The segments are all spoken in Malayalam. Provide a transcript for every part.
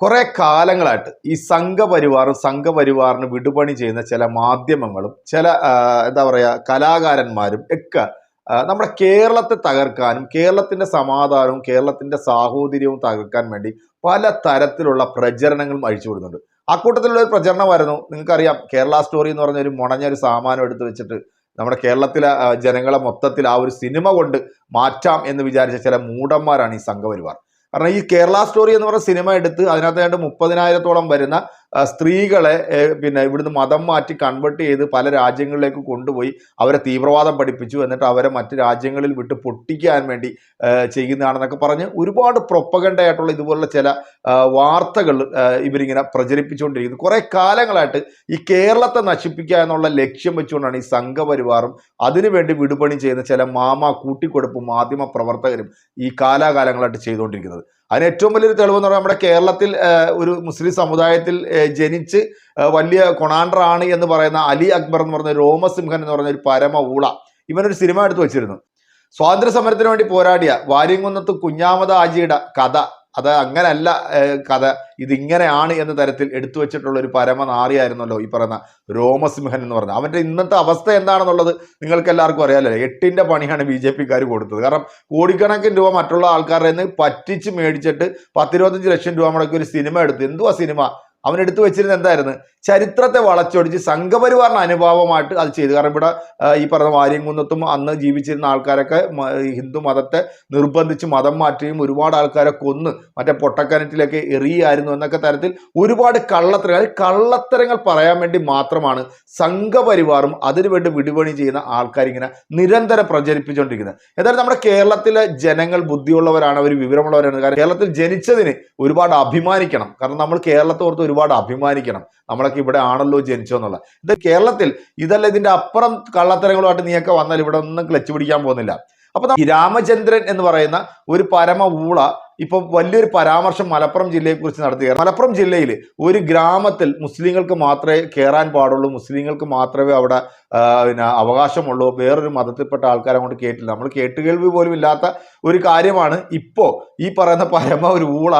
കുറെ കാലങ്ങളായിട്ട് ഈ സംഘപരിവാറും സംഘപരിവാറിന് വിടുപണി ചെയ്യുന്ന ചില മാധ്യമങ്ങളും ചില എന്താ പറയുക കലാകാരന്മാരും ഒക്കെ നമ്മുടെ കേരളത്തെ തകർക്കാനും കേരളത്തിന്റെ സമാധാനവും കേരളത്തിന്റെ സാഹോദര്യവും തകർക്കാൻ വേണ്ടി പല തരത്തിലുള്ള പ്രചരണങ്ങളും അഴിച്ചുവിടുന്നുണ്ട് അക്കൂട്ടത്തിലുള്ള ഒരു പ്രചരണമായിരുന്നു നിങ്ങൾക്കറിയാം കേരള സ്റ്റോറി എന്ന് പറഞ്ഞ ഒരു മുണഞ്ഞ ഒരു സാമാനം എടുത്തു വെച്ചിട്ട് നമ്മുടെ കേരളത്തിലെ ജനങ്ങളെ മൊത്തത്തിൽ ആ ഒരു സിനിമ കൊണ്ട് മാറ്റാം എന്ന് വിചാരിച്ച ചില മൂടന്മാരാണ് ഈ സംഘപരിവാർ. കാരണം ഈ കേരള സ്റ്റോറി എന്ന് പറഞ്ഞ സിനിമ എടുത്ത് അതിനകത്ത് ഏതാണ്ട് മുപ്പതിനായിരത്തോളം വരുന്ന സ്ത്രീകളെ പിന്നെ ഇവിടുന്ന് മതം മാറ്റി കൺവേർട്ട് ചെയ്ത് പല രാജ്യങ്ങളിലേക്ക് കൊണ്ടുപോയി അവരെ തീവ്രവാദം പഠിപ്പിച്ചു. എന്നിട്ട് അവരെ മറ്റ് രാജ്യങ്ങളിൽ വിട്ട് പൊട്ടിക്കാൻ വേണ്ടി ചെയ്യുന്നതാണെന്നൊക്കെ പറഞ്ഞ് ഒരുപാട് പ്രൊപ്പകണ്ടായിട്ടുള്ള ഇതുപോലുള്ള ചില വാർത്തകൾ ഇവരിങ്ങനെ പ്രചരിപ്പിച്ചുകൊണ്ടിരിക്കുന്നു. കുറേ കാലങ്ങളായിട്ട് ഈ കേരളത്തെ നശിപ്പിക്കുക എന്നുള്ള ലക്ഷ്യം വെച്ചുകൊണ്ടാണ് ഈ സംഘപരിവാറും അതിനുവേണ്ടി വിടുപണി ചെയ്യുന്ന ചില മാമ കൂട്ടിക്കൊടുപ്പും മാധ്യമ പ്രവർത്തകരും ഈ കാലാകാലങ്ങളായിട്ട് ചെയ്തുകൊണ്ടിരിക്കുന്നത്. അതിന് ഏറ്റവും വലിയൊരു തെളിവെന്ന് പറഞ്ഞാൽ നമ്മുടെ കേരളത്തിൽ ഒരു മുസ്ലിം സമുദായത്തിൽ ജനിച്ച് വലിയ കൊണാണ്ടറാണ് എന്ന് പറയുന്ന അലി അക്ബർ എന്ന് പറഞ്ഞ രോമസിംഹൻ എന്ന് പറഞ്ഞ ഒരു പരമ ഊള ഇവനൊരു സിനിമ എടുത്തു വെച്ചിരുന്നു. സ്വാതന്ത്ര്യ സമരത്തിന് വേണ്ടി പോരാടിയ വാര്യംകുന്നത്ത് കുഞ്ഞാമത് ആജിയുടെ കഥ. അത് അങ്ങനല്ല കഥ. ഇതിങ്ങനെയാണ് എന്ന തരത്തിൽ എടുത്തു വെച്ചിട്ടുള്ള ഒരു പരമനാറിയായിരുന്നല്ലോ ഈ പറയുന്ന രോമസിംഹൻ എന്ന് പറഞ്ഞത് അവന്റെ ഇന്നത്തെ അവസ്ഥ എന്താണെന്നുള്ളത് നിങ്ങൾക്ക് എല്ലാവർക്കും അറിയാമല്ലോ എട്ടിന്റെ പണിയാണ് ബി ജെ പിക്കാർ കൊടുത്തത്. കാരണം കോടിക്കണക്കിന് രൂപ മറ്റുള്ള ആൾക്കാരുടെ നിന്ന് പറ്റിച്ച് മേടിച്ചിട്ട് പത്തിരുപത്തഞ്ച് ലക്ഷം രൂപ മുടക്കി ഒരു സിനിമ എടുത്ത്. എന്തുവാ സിനിമ? അവൻ എടുത്തു വെച്ചിരുന്ന എന്തായിരുന്നു? ചരിത്രത്തെ വളച്ചൊടിച്ച് സംഘപരിവാറിന് അനുഭാവമായിട്ട് അത് ചെയ്തു. കാരണം ഇവിടെ ഈ പറഞ്ഞ വാര്യംകുന്നത്തും അന്ന് ജീവിച്ചിരുന്ന ആൾക്കാരൊക്കെ ഹിന്ദു മതത്തെ നിർബന്ധിച്ച് മതം മാറ്റുകയും ഒരുപാട് ആൾക്കാരെ കൊന്ന് മറ്റേ പൊട്ടക്കനറ്റിലൊക്കെ എറിയായിരുന്നു എന്നൊക്കെ തരത്തിൽ ഒരുപാട് കള്ളത്തരങ്ങൾ. കള്ളത്തരങ്ങൾ പറയാൻ വേണ്ടി മാത്രമാണ് സംഘപരിവാറും അതിനുവേണ്ടി വിടുപണി ചെയ്യുന്ന ആൾക്കാരിങ്ങനെ നിരന്തരം പ്രചരിപ്പിച്ചുകൊണ്ടിരിക്കുന്നത്. എന്തായാലും നമ്മുടെ കേരളത്തിലെ ജനങ്ങൾ ബുദ്ധിയുള്ളവരാണ് അവർ വിവരമുള്ളവരാണ്. കാരണം കേരളത്തിൽ ജനിച്ചതിന് ഒരുപാട് അഭിമാനിക്കണം. കാരണം നമ്മൾ കേരളത്തെ ഓർത്ത് ഒരുപാട് അഭിമാനിക്കണം. നമ്മളൊക്കെ ഇവിടെ ആണല്ലോ ജനിച്ചോന്നുള്ള ഇത് കേരളത്തിൽ ഇതല്ല ഇതിന്റെ അപ്പുറം കള്ളത്തരങ്ങളുമായിട്ട് നീയൊക്കെ വന്നാൽ ഇവിടെ ഒന്നും ക്ലച്ച് പിടിക്കാൻ പോകുന്നില്ല. അപ്പൊ രാമചന്ദ്രൻ എന്ന് പറയുന്ന ഒരു പരമ ഊള ഇപ്പൊ വലിയൊരു പരാമർശം മലപ്പുറം ജില്ലയെ കുറിച്ച് നടത്തുകയാണ്. മലപ്പുറം ജില്ലയിൽ ഒരു ഗ്രാമത്തിൽ മുസ്ലിങ്ങൾക്ക് മാത്രമേ കയറാൻ പാടുള്ളൂ മുസ്ലിങ്ങൾക്ക് മാത്രമേ അവിടെ പിന്നെ അവകാശമുള്ളൂ വേറൊരു മതത്തിൽപ്പെട്ട ആൾക്കാരെ കൊണ്ട് കേട്ടില്ല നമ്മൾ കേട്ടുകേൾവി പോലും ഇല്ലാത്ത ഒരു കാര്യമാണ് ഇപ്പോ ഈ പറയുന്ന പരമ ഒരു ഊള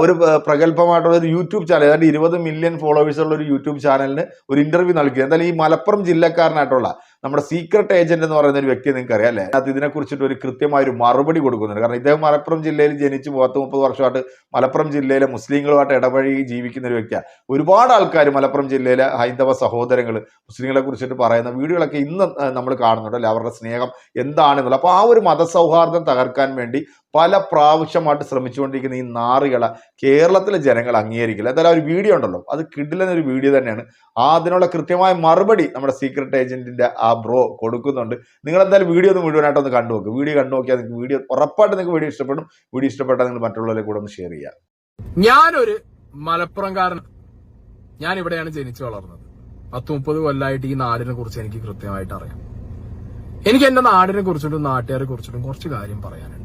ഒരു പ്രഗത്ഭമായിട്ടുള്ള ഒരു യൂട്യൂബ് ചാനൽ ഏതാണ്ട് ഇരുപത് മില്യൺ ഫോളോവേഴ്സ് ഉള്ള ഒരു യൂട്യൂബ് ചാനലിന് ഒരു ഇന്റർവ്യൂ നൽകി എന്തായാലും ഈ മലപ്പുറം ജില്ലക്കാരനായിട്ടുള്ള നമ്മുടെ സീക്രട്ട് ഏജന്റ് എന്ന് പറയുന്ന ഒരു വ്യക്തി നിങ്ങൾക്ക് അറിയാം അല്ലേ? അത് ഇതിനെ കുറിച്ചിട്ട് ഒരു കൃത്യമായ ഒരു മറുപടി കൊടുക്കുന്നുണ്ട്. കാരണം ഇദ്ദേഹം മലപ്പുറം ജില്ലയിൽ ജനിച്ച് പത്ത് മുപ്പത് വർഷമായിട്ട് മലപ്പുറം ജില്ലയിലെ മുസ്ലിങ്ങളുമായിട്ട് ഇടപഴകി ജീവിക്കുന്ന ഒരു വ്യക്തിയാണ്. ഒരുപാട് ആൾക്കാർ മലപ്പുറം ജില്ലയിലെ ഹൈന്ദവ സഹോദരങ്ങൾ മുസ്ലിങ്ങളെ കുറിച്ചിട്ട് പറയുന്ന വീഡിയോകളൊക്കെ ഇന്ന് നമ്മൾ കാണുന്നുണ്ട് അല്ലെ? അവരുടെ സ്നേഹം എന്താണെന്നുള്ളത്. അപ്പോൾ ആ ഒരു മതസൗഹാർദ്ദം തകർക്കാൻ വേണ്ടി പല പ്രാവശ്യമായിട്ട് ശ്രമിച്ചുകൊണ്ടിരിക്കുന്ന ഈ നാറികളെ കേരളത്തിലെ ജനങ്ങൾ അംഗീകരിക്കില്ല. എന്തായാലും ഒരു വീഡിയോ ഉണ്ടല്ലോ. അത് കിടിലെന്നൊരു വീഡിയോ തന്നെയാണ്. ആ അതിനുള്ള കൃത്യമായ മറുപടി നമ്മുടെ സീക്രട്ട് ഏജന്റിന്റെ ആ ബ്രോ കൊടുക്കുന്നുണ്ട്. നിങ്ങൾ എന്തായാലും വീഡിയോ ഒന്ന് മുഴുവനായിട്ട് ഒന്ന് കണ്ടു വീഡിയോ കണ്ടു നോക്കിയാൽ നിങ്ങൾക്ക് വീഡിയോ ഉറപ്പായിട്ട് നിങ്ങൾക്ക് വീഡിയോ ഇഷ്ടപ്പെടും. വീഡിയോ ഇഷ്ടപ്പെട്ടാൽ നിങ്ങൾ മറ്റുള്ളവരെ കൂടെ ഒന്ന് ഷെയർ ചെയ്യുക. ഞാനൊരു മലപ്പുറംകാരൻ. ഞാൻ ഇവിടെയാണ് ജനിച്ചു വളർന്നത്. പത്ത് മുപ്പത് കൊല്ലമായിട്ട് ഈ നാടിനെ കുറിച്ച് എനിക്ക് കൃത്യമായിട്ട് അറിയാം. എനിക്ക് എന്റെ നാടിനെ കുറിച്ചിട്ടും നാട്ടുകാരെ കുറിച്ചിട്ടും കുറച്ച് കാര്യം പറയാനുണ്ട്.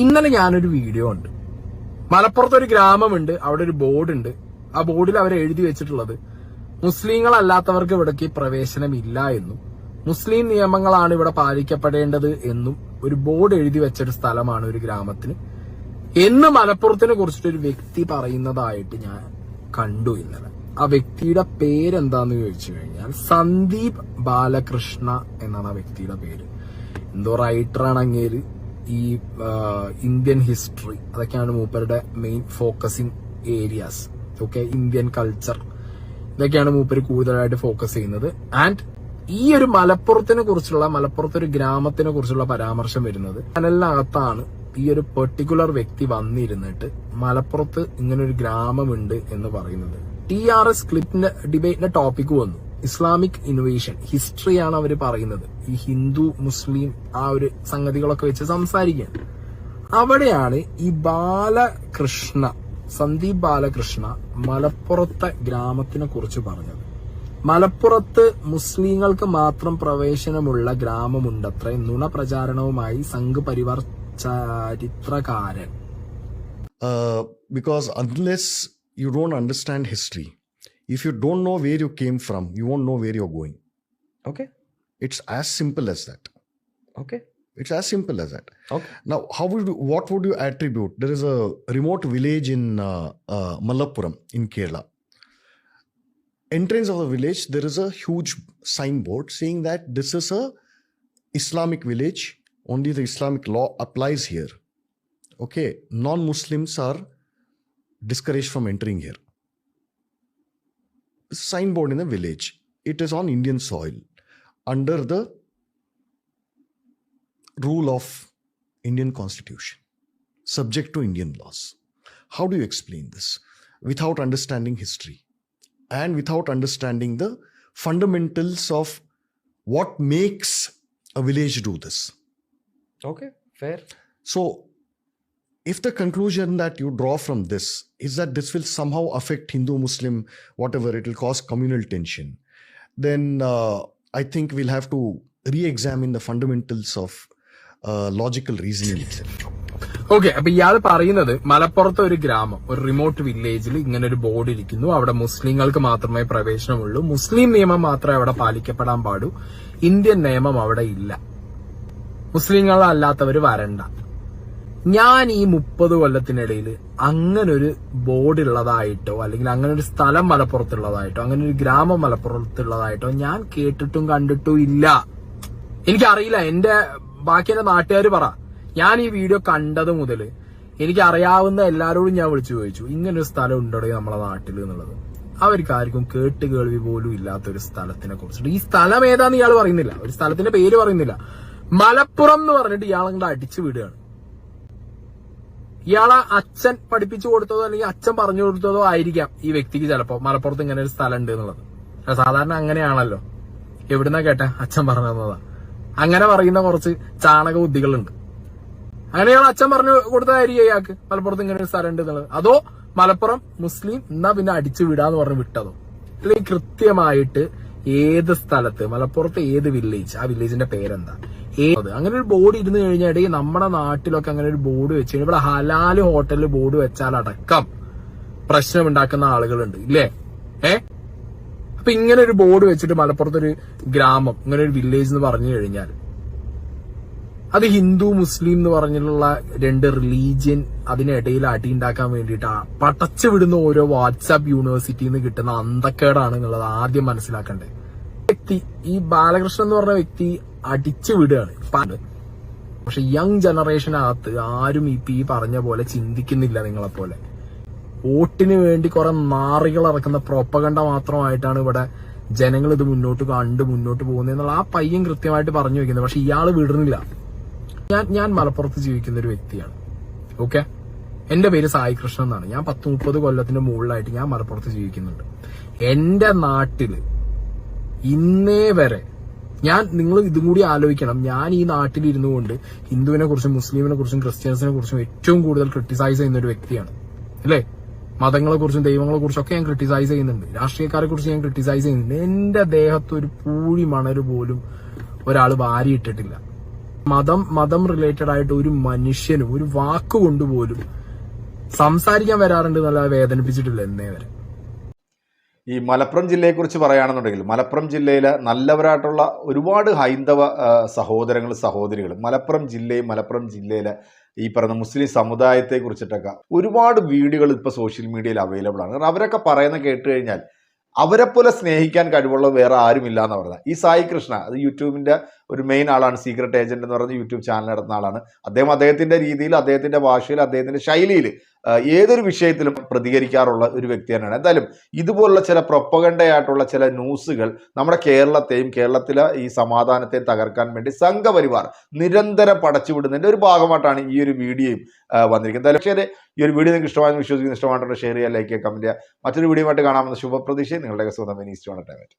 ഇന്നലെ ഞാനൊരു വീഡിയോ ഉണ്ട് മലപ്പുറത്തൊരു ഗ്രാമമുണ്ട് അവിടെ ഒരു ബോർഡ് ഉണ്ട് ആ ബോർഡിൽ അവർ എഴുതി വെച്ചിട്ടുള്ളത് മുസ്ലിങ്ങളല്ലാത്തവർക്ക് ഇവിടേക്ക് പ്രവേശനമില്ല എന്നും മുസ്ലിം നിയമങ്ങളാണ് ഇവിടെ പാലിക്കപ്പെടേണ്ടത് എന്നും ഒരു ബോർഡ് എഴുതി വെച്ചൊരു സ്ഥലമാണ് ഒരു ഗ്രാമത്തിന്. എന്ന് മലപ്പുറത്തിനെ കുറിച്ചിട്ട് ഒരു വ്യക്തി പറയുന്നതായിട്ട് ഞാൻ കണ്ടു ഇന്നലെ. ആ വ്യക്തിയുടെ പേരെന്താന്ന് ചോദിച്ചു കഴിഞ്ഞാൽ സന്ദീപ് ബാലകൃഷ്ണ എന്നാണ് ആ വ്യക്തിയുടെ പേര്. എന്തോ റൈറ്ററാണ് അങ്ങേര് ഈ ഇന്ത്യൻ ഹിസ്റ്ററി അതൊക്കെയാണ് മൂപ്പരുടെ main focusing areas okay Indian culture ഇതൊക്കെയാണ് മൂപ്പര് കൂടുതലായിട്ട് ഫോക്കസ് ചെയ്യുന്നത്. ആൻഡ് ഈ ഒരു മലപ്പുറത്തിനെ കുറിച്ചുള്ള മലപ്പുറത്തെ ഒരു ഗ്രാമത്തിനെ കുറിച്ചുള്ള പരാമർശം വരുന്നത് ചാനലിനകത്താണ് ഈ ഒരു പെർട്ടിക്കുലർ വ്യക്തി വന്നിരുന്നിട്ട് മലപ്പുറത്ത് ഇങ്ങനൊരു ഗ്രാമമുണ്ട് എന്ന് പറയുന്നത്. ടി ആർ എസ് ക്ലിപ്പിന്റെ ഡിബേറ്റിന്റെ ടോപ്പിക് വന്നു. ഇസ്ലാമിക് ഇന്നോവേഷൻ ഹിസ്റ്ററിയാണ് അവർ പറയുന്നത്. ഈ ഹിന്ദു മുസ്ലിം ആ ഒരു സംഗതികളൊക്കെ വെച്ച് സംസാരിക്കുകയാണ് അവിടെയാണ് ഈ ബാലകൃഷ്ണ സന്ദീപ് ബാലകൃഷ്ണ മലപ്പുറത്തെ ഗ്രാമത്തിനെ കുറിച്ച് പറഞ്ഞത്. മലപ്പുറത്ത് മുസ്ലിങ്ങൾക്ക് മാത്രം പ്രവേശനമുള്ള ഗ്രാമമുണ്ടത്രേ. നുണ പ്രചാരണവുമായി സംഘ് പരിവാർ ചരിത്രകാരൻ. Because unless you don't understand history, if you don't know where you came from, you won't know where you're going. Okay? It's as simple as that. Okay? It's as simple as that. Okay. Now, how would you, what would you attribute? There is a remote village in uh, uh, Malappuram in Kerala. Entrance of the village, there is a huge signboard saying that this is a Islamic village. Only the Islamic law applies here. Okay, non-Muslims are discouraged from entering here signboard in a village. It is on Indian soil under the rule of Indian constitution, subject to Indian laws. How do you explain this without understanding history and without understanding the fundamentals of what makes a village do this? Okay, fair. So if the conclusion that you draw from this is that this will somehow affect Hindu, Muslim, whatever, it will cause communal tension, then uh, I think we'll have to re examine the fundamentals of uh, logical reasoning itself. Okay അപ്പൊ ഇയാൾ പറയുന്നത് മലപ്പുറത്തെ ഒരു ഗ്രാമം ഒരു റിമോട്ട് വില്ലേജിൽ ഇങ്ങനെ ഒരു ബോർഡ് ഇരിക്കുന്നു അവിടെ മുസ്ലിങ്ങൾക്ക് മാത്രമേ പ്രവേശനമുള്ളൂ മുസ്ലിം നിയമം മാത്രമേ അവിടെ പാലിക്കപ്പെടാൻ പാടൂ ഇന്ത്യൻ നിയമം അവിടെ ഇല്ല മുസ്ലിങ്ങളല്ലാത്തവര് വരണ്ട ഞാൻ ഈ മുപ്പത് കൊല്ലത്തിനിടയിൽ അങ്ങനൊരു ബോർഡ് ഉള്ളതായിട്ടോ അല്ലെങ്കിൽ അങ്ങനെ ഒരു സ്ഥലം മലപ്പുറത്തുള്ളതായിട്ടോ അങ്ങനെ ഒരു ഗ്രാമം മലപ്പുറത്തുള്ളതായിട്ടോ ഞാൻ കേട്ടിട്ടും കണ്ടിട്ടും ഇല്ല. എനിക്കറിയില്ല എന്റെ ബാക്കി എന്റെ നാട്ടുകാർ പറ. ഞാൻ ഈ വീഡിയോ കണ്ടത് മുതൽ എനിക്ക് അറിയാവുന്ന എല്ലാരോടും ഞാൻ വിളിച്ചു ചോദിച്ചു ഇങ്ങനെ ഒരു സ്ഥലം ഉണ്ടോ നമ്മളെ നാട്ടിൽ എന്നുള്ളത്. അവർക്ക് ആർക്കും കേട്ട് കേൾവി പോലും ഇല്ലാത്ത ഒരു സ്ഥലത്തിനെ കുറിച്ചിട്ട്. ഈ സ്ഥലം ഏതാന്ന് ഇയാൾ പറയുന്നില്ല. ഒരു സ്ഥലത്തിന്റെ പേര് പറയുന്നില്ല. മലപ്പുറം എന്ന് പറഞ്ഞിട്ട് ഇയാളെ അടിച്ചു വിടുകയാണ്. ഇയാളെ അച്ഛൻ പഠിപ്പിച്ചു കൊടുത്തതോ അല്ലെങ്കിൽ അച്ഛൻ പറഞ്ഞു കൊടുത്തതോ ആയിരിക്കാം ഈ വ്യക്തിക്ക് ചിലപ്പോ. മലപ്പുറത്ത് ഇങ്ങനെ ഒരു സ്ഥലം ഉണ്ട് എന്നുള്ളത് സാധാരണ അങ്ങനെയാണല്ലോ. എവിടുന്നാ കേട്ട? അച്ഛൻ പറഞ്ഞു തന്നതാ. അങ്ങനെ പറയുന്ന കുറച്ച് ചാണക ബുദ്ധികളുണ്ട്. അങ്ങനെ ഇയാൾ അച്ഛൻ പറഞ്ഞു കൊടുത്തതായിരിക്കും ഇയാൾക്ക്. മലപ്പുറത്ത് ഇങ്ങനെ ഒരു സ്ഥലം ഉണ്ട് എന്നുള്ളത്. അതോ മലപ്പുറം മുസ്ലിം എന്നാ പിന്നെ അടിച്ചു വിടാന്ന് പറഞ്ഞ് വിട്ടതോ? അല്ലെങ്കിൽ കൃത്യമായിട്ട് ഏത് സ്ഥലത്ത് മലപ്പുറത്ത് ഏത് വില്ലേജ് ആ വില്ലേജിന്റെ പേരെന്താ? അങ്ങനെ ഒരു ബോർഡ് ഇരുന്ന് കഴിഞ്ഞാൽ നമ്മുടെ നാട്ടിലൊക്കെ അങ്ങനെ ഒരു ബോർഡ് വെച്ച് ഇവിടെ ഹലാൽ ഹോട്ടലിൽ ബോർഡ് വെച്ചാൽ അടക്കം പ്രശ്നം ഉണ്ടാക്കുന്ന ആളുകളുണ്ട്. ഇല്ലേ? ഏ? അപ്പൊ ഇങ്ങനെ ഒരു ബോർഡ് വെച്ചിട്ട് മലപ്പുറത്തൊരു ഗ്രാമം ഇങ്ങനെ ഒരു വില്ലേജ് എന്ന് പറഞ്ഞു കഴിഞ്ഞാൽ അത് ഹിന്ദു മുസ്ലിം എന്ന് പറഞ്ഞിട്ടുള്ള രണ്ട് റിലീജിയൻ അതിനിടയിൽ അടി ഉണ്ടാക്കാൻ വേണ്ടിയിട്ട് പടച്ചു വിടുന്ന ഓരോ വാട്സാപ്പ് യൂണിവേഴ്സിറ്റിയിൽ നിന്ന് കിട്ടുന്ന അന്തക്കേടാണ് എന്നുള്ളത് ആദ്യം മനസ്സിലാക്കേണ്ടത് വ്യക്തി ഈ ബാലകൃഷ്ണൻ എന്ന് പറഞ്ഞ വ്യക്തി അടിച്ചു വിടുകയാണ്. പക്ഷെ യങ് ജനറേഷനകത്ത് ആരും ഇപ്പൊ ഈ പറഞ്ഞ പോലെ ചിന്തിക്കുന്നില്ല നിങ്ങളെ പോലെ വോട്ടിന് വേണ്ടി കുറെ നാറികൾ ഇറക്കുന്ന പ്രൊപ്പകണ്ട മാത്രമായിട്ടാണ് ഇവിടെ ജനങ്ങൾ ഇത് മുന്നോട്ട് കണ്ട് മുന്നോട്ട് പോകുന്നത് എന്നുള്ള ആ പയ്യൻ കൃത്യമായിട്ട് പറഞ്ഞു വെക്കുന്നത്. പക്ഷെ ഇയാൾ വിടുന്നില്ല. ഞാൻ ഞാൻ മലപ്പുറത്ത് ജീവിക്കുന്ന ഒരു വ്യക്തിയാണ്. ഓക്കെ എന്റെ പേര് സായി കൃഷ്ണൻ എന്നാണ്. ഞാൻ പത്ത് മുപ്പത് കൊല്ലത്തിന്റെ മുകളിലായിട്ട് ഞാൻ മലപ്പുറത്ത് ജീവിക്കുന്നുണ്ട്. എന്റെ നാട്ടിൽ ഇന്നേ വരെ ഞാൻ നിങ്ങൾ ഇതും കൂടി ആലോചിക്കണം. ഞാൻ ഈ നാട്ടിൽ ഇരുന്നു കൊണ്ട് ഹിന്ദുവിനെ കുറിച്ചും മുസ്ലിമിനെ കുറിച്ചും ക്രിസ്ത്യൻസിനെ കുറിച്ചും ഏറ്റവും കൂടുതൽ ക്രിട്ടിസൈസ് ചെയ്യുന്ന ഒരു വ്യക്തിയാണ്. അല്ലേ? മതങ്ങളെ കുറിച്ചും ദൈവങ്ങളെ കുറിച്ചും ഒക്കെ ഞാൻ ക്രിട്ടിസൈസ് ചെയ്യുന്നുണ്ട്. രാഷ്ട്രീയക്കാരെ കുറിച്ച് ഞാൻ ക്രിട്ടിസൈസ് ചെയ്യുന്നുണ്ട്. എന്റെ ദേഹത്ത് ഒരു പൂഴി മണൽ പോലും ഒരാൾ വാരിയിട്ടിട്ടില്ല. മതം മതം റിലേറ്റഡ് ആയിട്ട് ഒരു മനുഷ്യനും ഒരു വാക്ക് കൊണ്ടുപോലും സംസാരിക്കാൻ വരാറുണ്ട് നല്ല വേദനിപ്പിച്ചിട്ടില്ല എന്നേ വരെ. ഈ മലപ്പുറം ജില്ലയെക്കുറിച്ച് പറയുകയാണെന്നുണ്ടെങ്കിൽ മലപ്പുറം ജില്ലയിലെ നല്ലവരായിട്ടുള്ള ഒരുപാട് ഹൈന്ദവ സഹോദരങ്ങൾ സഹോദരികൾ മലപ്പുറം ജില്ലയും മലപ്പുറം ജില്ലയിലെ ഈ പറയുന്ന മുസ്ലിം സമുദായത്തെ കുറിച്ചിട്ടൊക്കെ ഒരുപാട് വീഡിയോകൾ ഇപ്പോൾ സോഷ്യൽ മീഡിയയിൽ അവൈലബിൾ ആണ്. കാരണം അവരൊക്കെ പറയുന്ന കേട്ട് കഴിഞ്ഞാൽ അവരെ പോലെ സ്നേഹിക്കാൻ കഴിവുള്ള വേറെ ആരുമില്ല എന്ന് പറയുന്നത്. ഈ സായി കൃഷ്ണ അത് യൂട്യൂബിന്റെ ഒരു മെയിൻ ആളാണ് സീക്രട്ട് ഏജന്റ് എന്ന് പറയുന്ന യൂട്യൂബ് ചാനൽ നടത്തുന്ന ആളാണ്. അദ്ദേഹം അദ്ദേഹത്തിന്റെ രീതിയിൽ അദ്ദേഹത്തിന്റെ ഭാഷയിൽ അദ്ദേഹത്തിന്റെ ശൈലിയിൽ ഏതൊരു വിഷയത്തിലും പ്രതികരിക്കാറുള്ള ഒരു വ്യക്തി തന്നെയാണ്. എന്തായാലും ഇതുപോലുള്ള ചില പ്രൊപ്പകണ്ടയായിട്ടുള്ള ചില ന്യൂസുകൾ നമ്മുടെ കേരളത്തെയും കേരളത്തിലെ ഈ സമാധാനത്തെയും തകർക്കാൻ വേണ്ടി സംഘപരിവാർ നിരന്തരം പടച്ചുവിടുന്നതിന്റെ ഒരു ഭാഗമായിട്ടാണ് ഈ ഒരു വീഡിയോയും വന്നിരിക്കുന്നത്. എന്തായാലും പക്ഷേ ഈ ഒരു വീഡിയോ നിങ്ങൾക്ക് ഇഷ്ടമായെന്ന് വിശ്വസിക്കുന്നു. ഇഷ്ടമായിട്ടുള്ള ഷെയർ ചെയ്യുക ലൈക്ക് ചെയ്യുക കമന്റ് ചെയ്യുക. മറ്റൊരു വീഡിയോ ആയിട്ട് കാണാമെന്ന ശുഭപ്രതീക്ഷയും നിങ്ങളുടെ സ്വന്തം മിനിസ്റ്റർ